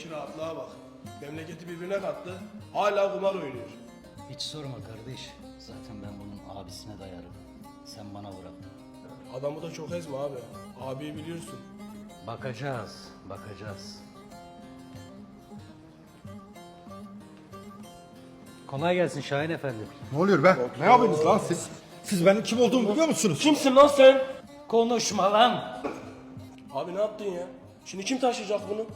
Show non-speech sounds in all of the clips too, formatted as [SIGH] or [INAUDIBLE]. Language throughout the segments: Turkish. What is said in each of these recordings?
Buradaki rahatlığa bak. Memleketi birbirine kattı. Hala kumar oynuyor. Hiç sorma kardeş. Zaten ben bunun abisine dayarım. Sen bana bıraktın. Adamı da çok ezme abi. Abi biliyorsun. Bakacağız, bakacağız. Kolay gelsin Şahin Efendi. Ne oluyor be? Ne yapıyorsunuz lan siz? Siz benim kim olduğumu biliyor musunuz? Kimsin lan sen? Konuşma lan! Abi ne yaptın ya? Şimdi kim taşıyacak bunu?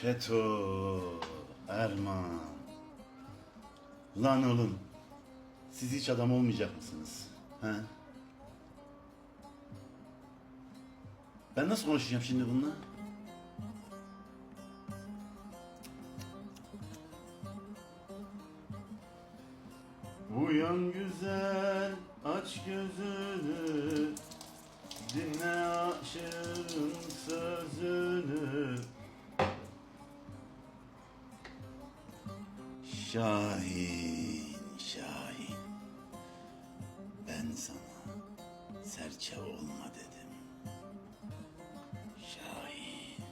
Çeto, Erman. Lan oğlum, siz hiç adam olmayacak mısınız? He? Ben nasıl konuşacağım şimdi bununla? Uyan güzel, aç gözünü, dinle aşığın Şahin, Şahin. Ben sana serçe olma dedim. Şahin.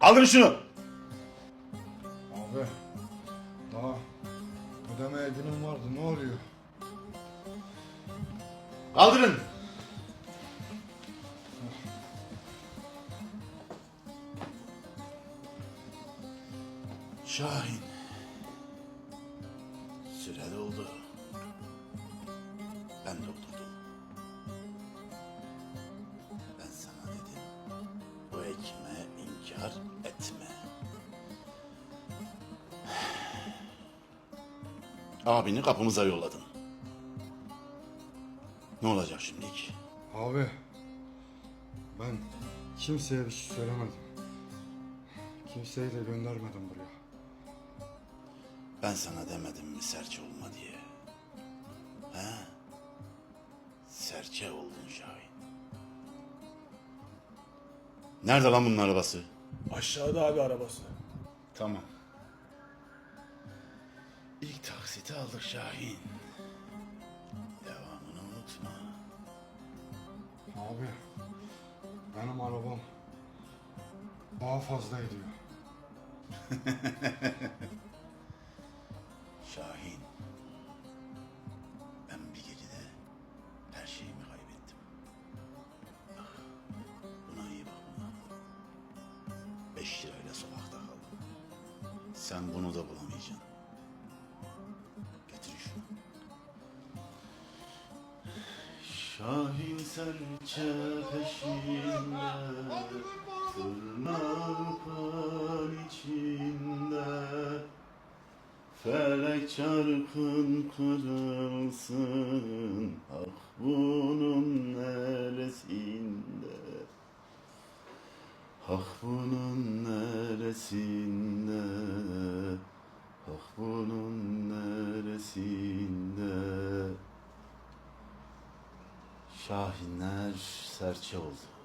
Alın şunu. Abi. Daha ödemeye günüm vardı ne oluyor? Kaldırın. Şahin. Süre doldu. Ben doldurdum. Ben sana dedim. Bu ekime inkar etme. [SIGHS] Abini kapımıza yolladın. Ne olacak şimdilik? Abi. Ben kimseye bir şey söylemedim. Kimseyi de göndermedim buraya. Ben sana demedim mi serçe olma diye. He? Serçe oldun Şahin. Nerede lan bunun arabası? Aşağıda abi arabası. Tamam. İlk taksiti aldık Şahin. Abi. Benim arabam daha fazla ediyor. [LAUGHS] Şahin. Ben bir gecede her şeyimi kaybettim. Buna iyi bak buna. Beş lirayla sokakta kaldım. Sen bunu da bulamayacaksın. Şahin serçe peşinde Tırnak pan içinde. Felek çarkın kırılsın Ah bunun neresinde? Ah bunun neresinde? Ah bunun neresinde Şahinler serçe oldu